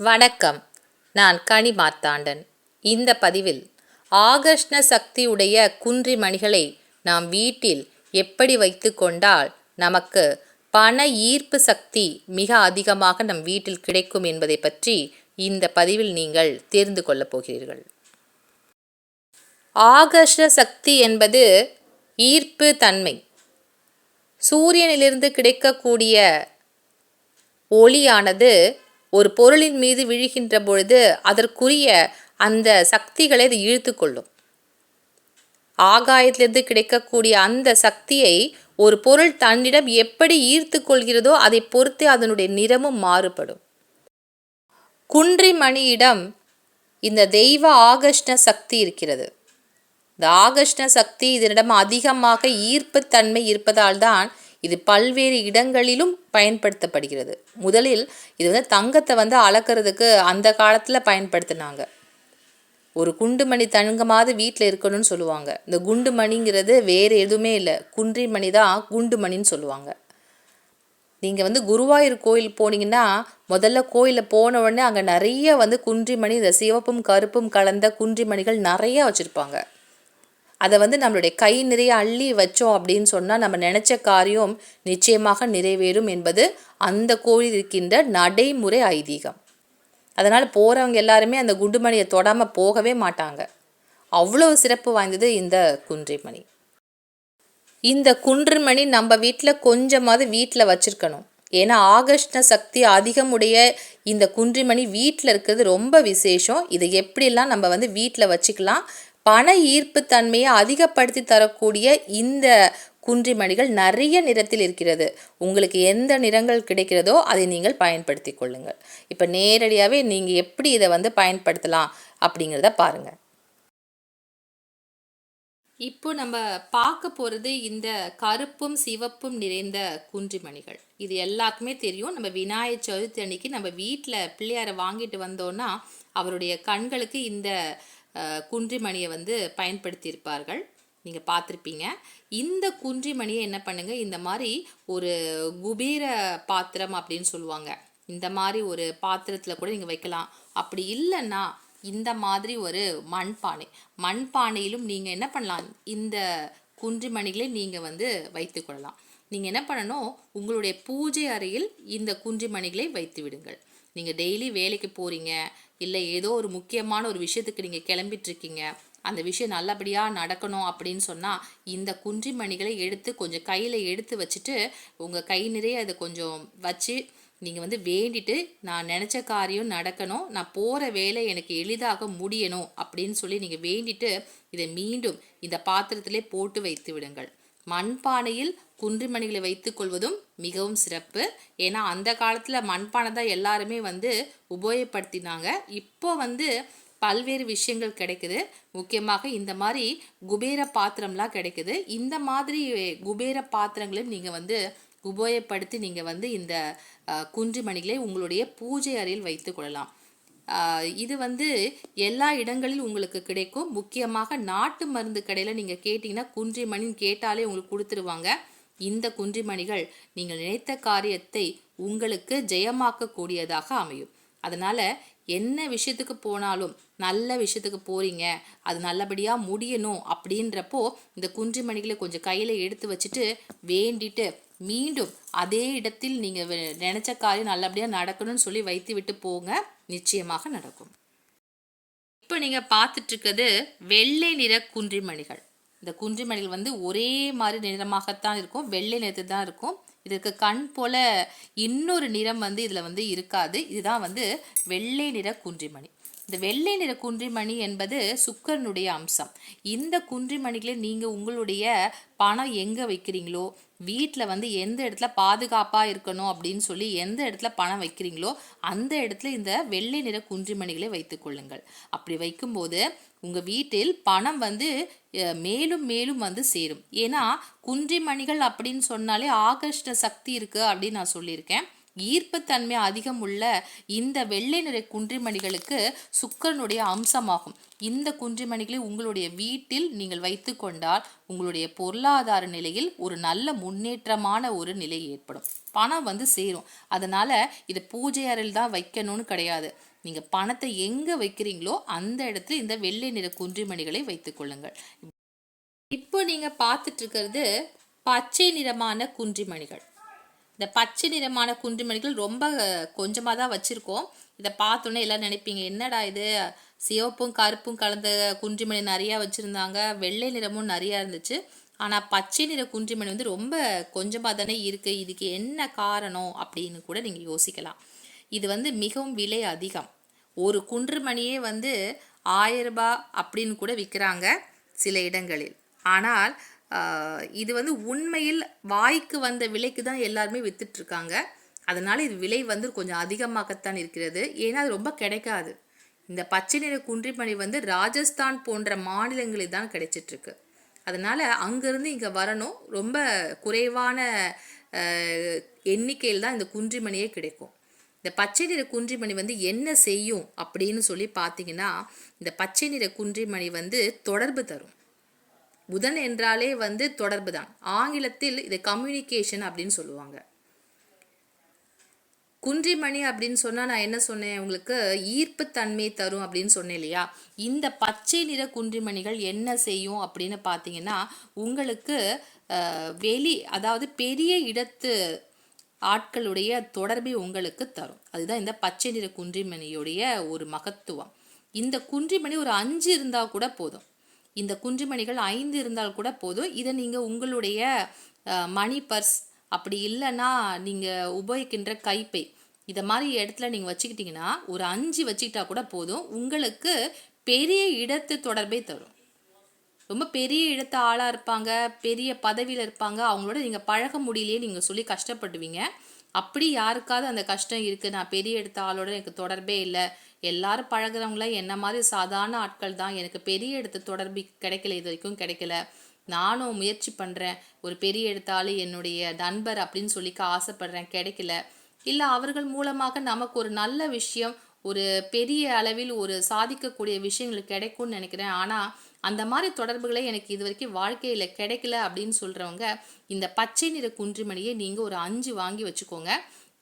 வணக்கம். நான் கனி மார்த்தாண்டன். இந்த பதிவில் ஆகர்ஷ்ண சக்தியுடைய குன்றி மணிகளை நாம் வீட்டில் எப்படி வைத்து கொண்டால் நமக்கு பண ஈர்ப்பு சக்தி மிக அதிகமாக நம் வீட்டில் கிடைக்கும் என்பதை பற்றி இந்த பதிவில் நீங்கள் தெரிந்து கொள்ளப் போகிறீர்கள். ஆகர்ஷ்ண சக்தி என்பது ஈர்ப்பு தன்மை. சூரியனிலிருந்து கிடைக்கக்கூடிய ஒளியானது ஒரு பொருளின் மீது விழுகின்ற பொழுது அதற்குரிய அந்த சக்திகளை அது இழுத்து கொள்ளும் ஆகாயத்திலிருந்து கிடைக்கக்கூடிய அந்த சக்தியை ஒரு பொருள் தன்னிடம் எப்படி ஈர்த்து கொள்கிறதோ அதை பொறுத்து அதனுடைய நிறமும் மாறுபடும். குன்றி மணியிடம் இந்த தெய்வ ஆகஷ்ண சக்தி இருக்கிறது. இந்த ஆகஷ்ண சக்தி இதனிடம் அதிகமாக ஈர்ப்புத்தன்மை இருப்பதால் தான் இது பல்வேறு இடங்களிலும் பயன்படுத்தப்படுகிறது. முதலில் இது வந்து தங்கத்தை வந்து அளக்கிறதுக்கு அந்த காலத்தில் பயன்படுத்தினாங்க. ஒரு குண்டுமணி தங்கமாவது வீட்டில் இருக்கணும்னு சொல்லுவாங்க. இந்த குண்டு மணிங்கிறது வேறு எதுவுமே இல்லை. குன்றி மணி தான் குண்டு மணின்னு சொல்லுவாங்க. நீங்கள் வந்து குருவாயூர் கோயில் போனீங்கன்னா முதல்ல கோயிலில் போன உடனே அங்கே நிறைய வந்து குன்றிமணி இந்த சிவப்பும் கருப்பும் கலந்த குன்றிமணிகள் நிறையா வச்சுருப்பாங்க. அதை வந்து நம்மளுடைய கை நிறைய அள்ளி வச்சோம் அப்படின்னு சொன்னால் நம்ம நினச்ச காரியம் நிச்சயமாக நிறைவேறும் என்பது அந்த கோயில் இருக்கின்ற நடைமுறை ஐதீகம். அதனால் போகிறவங்க எல்லாருமே அந்த குண்டுமணியை தொடாமல் போகவே மாட்டாங்க. அவ்வளோ சிறப்பு வாய்ந்தது இந்த குன்றிமணி. இந்த குன்றுமணி நம்ம வீட்டில் கொஞ்சமாவது வீட்டில் வச்சுருக்கணும். ஏன்னா ஆகஷ்ட சக்தி அதிகமுடைய இந்த குன்றிமணி வீட்டில் இருக்கிறது ரொம்ப விசேஷம். இதை எப்படிலாம் நம்ம வந்து வீட்டில் வச்சுக்கலாம் பண ஈர்ப்பு தன்மையை அதிகப்படுத்தி தரக்கூடிய இந்த குன்றிமணிகள் நிறைய நிறத்தில் இருக்கிறது. உங்களுக்கு எந்த நிறங்கள் கிடைக்கிறதோ அதை நீங்கள் பயன்படுத்தி கொள்ளுங்கள். இப்போ நேரடியாகவே நீங்கள் எப்படி இதை வந்து பயன்படுத்தலாம் அப்படிங்கிறத பாருங்கள் இப்போ நம்ம பார்க்க போகிறது இந்த கருப்பும் சிவப்பும் நிறைந்த குன்றிமணிகள் இது எல்லாருக்குமே தெரியும். நம்ம விநாயகர் சதுர்த்தி அன்னைக்கு நம்ம வீட்டில் பிள்ளையாரை வாங்கிட்டு வந்தோன்னா அவருடைய கண்களுக்கு இந்த குன்றிமணியை வந்து பயன்படுத்தியிருப்பார்கள். நீங்கள் பார்த்துருப்பீங்க. இந்த குன்றிமணியை என்ன பண்ணுங்கள் இந்த மாதிரி ஒரு குபீர பாத்திரம் அப்படின்னு சொல்லுவாங்க. இந்த மாதிரி ஒரு பாத்திரத்தில் கூட நீங்கள் வைக்கலாம். அப்படி இல்லைன்னா இந்த மாதிரி ஒரு மண்பானை. மண்பானையிலும் நீங்கள் என்ன பண்ணலாம்? இந்த குன்றிமணிகளை நீங்கள் வந்து வைத்து கொள்ளலாம். நீங்கள் என்ன பண்ணணும்? உங்களுடைய பூஜை அறையில் இந்த குன்றிமணிகளை வைத்து விடுங்கள். நீங்கள் டெய்லி வேலைக்கு போகிறீங்க இல்லை ஏதோ ஒரு முக்கியமான ஒரு விஷயத்துக்கு நீங்கள் கிளம்பிட்டுருக்கீங்க அந்த விஷயம் நல்லபடியாக நடக்கணும் அப்படின்னு சொன்னால் இந்த குன்றிமணிகளை எடுத்து கொஞ்சம் கையில் எடுத்து வச்சுட்டு உங்கள் கை நிறைய அதை கொஞ்சம் வச்சு நீங்கள் வந்து வேண்டிட்டு நான் நினச்ச காரியம் நடக்கணும் நான் போகிற வேலை எனக்கு எளிதாக முடியணும் அப்படின்னு சொல்லி நீங்கள் வேண்டிட்டு இதை மீண்டும் இந்த பாத்திரத்திலே போட்டு வைத்து விடுங்கள். மண்பானையில் குன்றிமணிகளை வைத்து கொள்வதும் மிகவும் சிறப்பு. ஏன்னா அந்த காலத்தில் மண்பானை தான் எல்லாருமே வந்து உபயோகப்படுத்தினாங்க. இப்போ வந்து பல்வேறு விஷயங்கள் கிடைக்குது. முக்கியமாக இந்த மாதிரி குபேர பாத்திரம்லாம் கிடைக்குது. இந்த மாதிரி குபேர பாத்திரங்களையும் நீங்கள் வந்து உபயோகப்படுத்தி நீங்கள் வந்து இந்த குன்றிமணிகளை உங்களுடைய பூஜை அறையில் வைத்து கொள்ளலாம். இது வந்து எல்லா இடங்களிலும் உங்களுக்கு கிடைக்கும். முக்கியமாக நாட்டு மருந்து கடையில் நீங்கள் கேட்டிங்கன்னா குன்றிமணின்னு கேட்டாலே உங்களுக்கு கொடுத்துருவாங்க. இந்த குன்றிமணிகள் நீங்கள் நினைத்த காரியத்தை உங்களுக்கு ஜெயமாக்கக்கூடியதாக அமையும். அதனால் என்ன விஷயத்துக்கு போனாலும் நல்ல விஷயத்துக்கு போகிறீங்க அது நல்லபடியாக முடியணும் அப்படின்றப்போ இந்த குன்றிமணிகளை கொஞ்சம் கையில் எடுத்து வச்சுட்டு வேண்டிட்டு மீண்டும் அதே இடத்தில் நீங்கள் நினச்ச காரியம் நல்லபடியாக நடக்கணும்னு சொல்லி வைத்து விட்டு போங்க. நிச்சயமாக நடக்கும். இப்போ நீங்கள் பார்த்துட்ருக்கிறது வெள்ளை நிற குன்றிமணிகள் இந்த குன்றிமணிகள் வந்து ஒரே மாதிரி நிறமாகத்தான் இருக்கும். வெள்ளை நிறத்து தான் இருக்கும். இதுக்கு கண் போல இன்னொரு நிறம் வந்து இதில் வந்து இருக்காது. இதுதான் வந்து வெள்ளை நிற குன்றிமணி. இந்த வெள்ளை நிற குன்றிமணி என்பது சுக்கரனுடைய அம்சம். இந்த குன்றிமணிகளை நீங்கள் உங்களுடைய பணம் எங்கே வைக்கிறீங்களோ வீட்டில் வந்து எந்த இடத்துல பாதுகாப்பாக இருக்கணும் அப்படின்னு சொல்லி எந்த இடத்துல பணம் வைக்கிறீங்களோ அந்த இடத்துல இந்த வெள்ளை நிற குன்றிமணிகளை வைத்துக்கொள்ளுங்கள் அப்படி வைக்கும்போது உங்கள் வீட்டில் பணம் வந்து மேலும் மேலும் வந்து சேரும். ஏன்னா குன்றிமணிகள் அப்படின்னு சொன்னாலே ஆகர்ஷ்ட சக்தி இருக்குது அப்படின்னு நான் சொல்லியிருக்கேன். ஈர்ப்புத்தன்மை அதிகம் உள்ள இந்த வெள்ளை நிற குன்றிமணிகளுக்கு சுக்கரனுடைய அம்சமாகும். இந்த குன்றிமணிகளை உங்களுடைய வீட்டில் நீங்கள் வைத்து கொண்டால் உங்களுடைய பொருளாதார நிலையில் ஒரு நல்ல முன்னேற்றமான ஒரு நிலை ஏற்படும். பணம் வந்து சேரும். அதனால இதை பூஜை அறையில் தான் வைக்கணும்னு கிடையாது. நீங்கள் பணத்தை எங்கே வைக்கிறீங்களோ அந்த இடத்துல இந்த வெள்ளை நிற குன்றிமணிகளை வைத்துக் கொள்ளுங்கள். இப்போ நீங்கள் பார்த்துட்டு இருக்கிறது பச்சை நிறமான குன்றிமணிகள். இந்த பச்சை நிறமான குன்றிமணிகள் ரொம்ப கொஞ்சமாக தான் வச்சுருக்கோம். இதை பார்த்தோன்னே எல்லாம் நினைப்பீங்க என்னடா இது? சிவப்பும் கருப்பும் கலந்த குன்றிமணி நிறையா வச்சுருந்தாங்க. வெள்ளை நிறமும் நிறையா இருந்துச்சு. ஆனால் பச்சை நிற குன்றிமணி வந்து ரொம்ப கொஞ்சமாக தானே இருக்குது இதுக்கு என்ன காரணம்? அப்படின்னு கூட நீங்கள் யோசிக்கலாம். இது வந்து மிகவும் விலை அதிகம். ஒரு குன்றுமணியே வந்து ஆயிரம் ரூபாய் அப்படின்னு கூட விற்கிறாங்க சில இடங்களில். ஆனால் இது வந்து உண்மையில் வாய்க்கு வந்த விலைக்கு தான் எல்லாருமே வித்துட்ருக்காங்க. அதனால் இது விலை வந்து கொஞ்சம் அதிகமாகத்தான் இருக்கிறது. ஏன்னா அது ரொம்ப கிடைக்காது. இந்த பச்சை நிற குன்றிமணி வந்து ராஜஸ்தான் போன்ற மாநிலங்களில் தான் கிடைச்சிட்ருக்கு. அதனால் அங்கேருந்து இங்கே வரணும். ரொம்ப குறைவான எண்ணிக்கையில் தான் இந்த குன்றிமணியே கிடைக்கும். இந்த பச்சை நிற குன்றிமணி வந்து என்ன செய்யும் அப்படின்னு சொல்லி பார்த்தீங்கன்னா இந்த பச்சை நிற குன்றிமணி வந்து தொடர்பு தரும். புதன் என்றாலே வந்து தொடர்பு தான். ஆங்கிலத்தில் இதை கம்யூனிகேஷன் அப்படின்னு சொல்லுவாங்க. குன்றிமணி அப்படின்னு சொன்னால் நான் என்ன சொன்னேன்? உங்களுக்கு ஈர்ப்புத்தன்மை தரும் அப்படின்னு சொன்னேன் இல்லையா? இந்த பச்சை நிற குன்றிமணிகள் என்ன செய்யும் அப்படின்னு பார்த்தீங்கன்னா உங்களுக்கு வெளி அதாவது பெரிய இடத்து ஆட்களுடைய தொடர்பை உங்களுக்கு தரும். அதுதான் இந்த பச்சை நிற குன்றிமணியுடைய ஒரு மகத்துவம். இந்த குன்றிமணி ஒரு அஞ்சு இருந்தால் கூட போதும். இந்த குன்றுமணிகள் ஐந்து இருந்தால் கூட போதும். இதை நீங்கள் உங்களுடைய மணி பர்ஸ் அப்படி இல்லைன்னா நீங்கள் உபயோகிக்கின்ற கைப்பை. இதை மாதிரி இடத்துல நீங்கள் வச்சுக்கிட்டிங்கன்னா ஒரு அஞ்சு வச்சுக்கிட்டா கூட போதும். உங்களுக்கு பெரிய இடத்து தொடர்பை தரும். ரொம்ப பெரிய இடத்து ஆளாக இருப்பாங்க பெரிய பதவியில் இருப்பாங்க. அவங்களோட நீங்கள் பழக முடியலையே நீங்கள் சொல்லி கஷ்டப்படுவீங்க. அப்படி யாருக்காவது அந்த கஷ்டம் இருக்குது நான் பெரிய இடத்து ஆளோட எனக்கு தொடர்பே இல்லை. எல்லாரும் பழகிறவங்கள என்ன மாதிரி சாதாரண ஆட்கள் தான். எனக்கு பெரிய இடத்து தொடர்பு கிடைக்கல இது வரைக்கும் கிடைக்கல. நானும் முயற்சி பண்ணுறேன் ஒரு பெரிய எழுத்தாளி என்னுடைய நண்பர் அப்படின்னு சொல்லிக்க ஆசைப்படுறேன். கிடைக்கல. இல்லை அவர்கள் மூலமாக நமக்கு ஒரு நல்ல விஷயம் ஒரு பெரிய அளவில் ஒரு சாதிக்கக்கூடிய விஷயங்கள் கிடைக்கும்னு நினைக்கிறேன். ஆனால் அந்த மாதிரி தொடர்புகளே எனக்கு இது வரைக்கும் வாழ்க்கையில் கிடைக்கல அப்படின்னு சொல்கிறவங்க இந்த பச்சை நிற குன்றிமணியை நீங்கள் ஒரு அஞ்சு வாங்கி வச்சுக்கோங்க.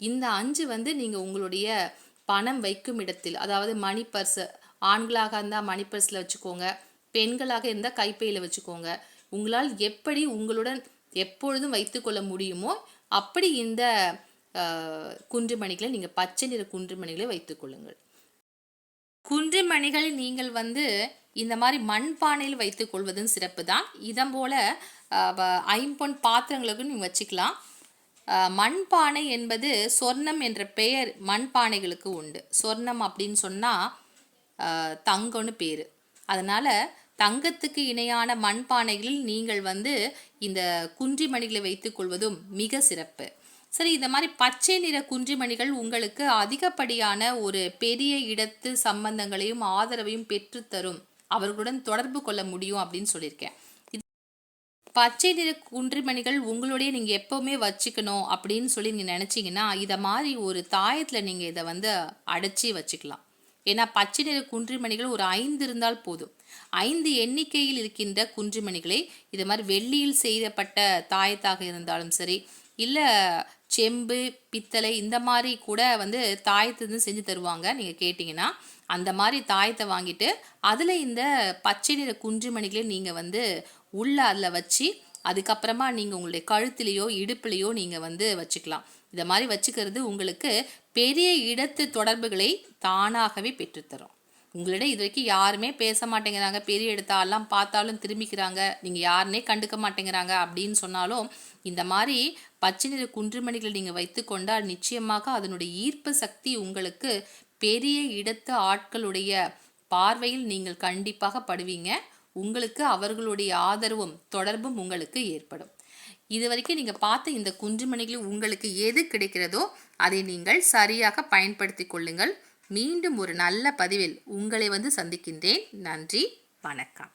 இந்த அஞ்சு வந்து நீங்கள் உங்களுடைய பணம் வைக்கும் இடத்தில் அதாவது மணி பர்ஸ் ஆண்களாக இருந்தால் மணி பர்ஸில் வச்சுக்கோங்க பெண்களாக இருந்தால் கைப்பையில் வச்சுக்கோங்க. உங்களால் எப்படி உங்களுடன் எப்பொழுதும் வைத்துக்கொள்ள முடியுமோ அப்படி இந்த குன்றுமணிகளை நீங்கள் பச்சை நிற குன்றுமணிகளை வைத்துக்கொள்ளுங்கள் குன்றுமணிகள் நீங்கள் வந்து இந்த மாதிரி மண்பானையில் வைத்துக் கொள்வதும் சிறப்பு தான் இதன் போல ஐம்பொன் பாத்திரங்களுக்கும் நீங்கள் வச்சுக்கலாம். மண்பானை என்பது சொர்ணம் என்ற பெயர் மண்பானைகளுக்கு உண்டு. சொர்ணம் அப்படின்னு சொன்னால் தங்கம்னு பேர். அதனால் தங்கத்துக்கு இணையான மண்பானைகளில் நீங்கள் வந்து இந்த குன்றிமணிகளை வைத்துக்கொள்வதும் மிக சிறப்பு. சரி இந்த மாதிரி பச்சை நிற குன்றிமணிகள் உங்களுக்கு அதிகப்படியான ஒரு பெரிய இடத்து சம்பந்தங்களையும் ஆதரவையும் பெற்றுத்தரும் அவர்களுடன் தொடர்பு கொள்ள முடியும் அப்படின்னு சொல்லியிருக்கேன். பச்சை நிற குன்றிமணிகள் உங்களுடைய நீங்கள் எப்போவுமே வச்சுக்கணும் அப்படின்னு சொல்லி நீங்கள் நினச்சிங்கன்னா இதை மாதிரி ஒரு தாயத்தில் நீங்கள் இதை வந்து அடைச்சி வச்சுக்கலாம். ஏன்னா பச்சை நிற குன்றிமணிகள் ஒரு ஐந்து இருந்தால் போதும். ஐந்து எண்ணிக்கையில் இருக்கின்ற குன்றிமணிகளை இது மாதிரி வெள்ளியில் செய்யப்பட்ட தாயத்தாக இருந்தாலும் சரி இல்லை செம்பு பித்தளை இந்த மாதிரி கூட வந்து தாயத்துலேருந்து செஞ்சு தருவாங்க. நீங்கள் கேட்டிங்கன்னா அந்த மாதிரி தாயத்தை வாங்கிட்டு அதில் இந்த பச்சை நிற குன்றிமணிகளை நீங்கள் வந்து உள்ளே அதில் வச்சு அதுக்கப்புறமா நீங்கள் உங்களுடைய கழுத்துலேயோ இடுப்புலேயோ நீங்கள் வந்து வச்சுக்கலாம். இதை மாதிரி வச்சுக்கிறது உங்களுக்கு பெரிய இடத்து தொடர்புகளை தானாகவே பெற்றுத்தரும். உங்களிடம் இது வரைக்கும் யாருமே பேச மாட்டேங்கிறாங்க பெரிய இடத்தாலாம் பார்த்தாலும் திரும்பிக்கிறாங்க நீங்கள் யாருனே கண்டுக்க மாட்டேங்கிறாங்க அப்படின்னு சொன்னாலும் இந்த மாதிரி பச்சை நிற குன்றுமணிகளை நீங்கள் வைத்துக்கொண்டால் நிச்சயமாக அதனுடைய ஈர்ப்பு சக்தி உங்களுக்கு பெரிய இடத்து ஆட்களுடைய பார்வையில் நீங்கள் கண்டிப்பாக படுவீங்க. உங்களுக்கு அவர்களுடைய ஆதரவும் தொடர்பும் உங்களுக்கு ஏற்படும். இது வரைக்கும் நீங்கள் பார்த்த இந்த குன்றுமணிகளில் உங்களுக்கு எது கிடைக்கிறதோ அதை நீங்கள் சரியாக பயன்படுத்தி கொள்ளுங்கள். மீண்டும் ஒரு நல்ல பதிவில் உங்களை வந்து சந்திக்கின்றேன். நன்றி வணக்கம்.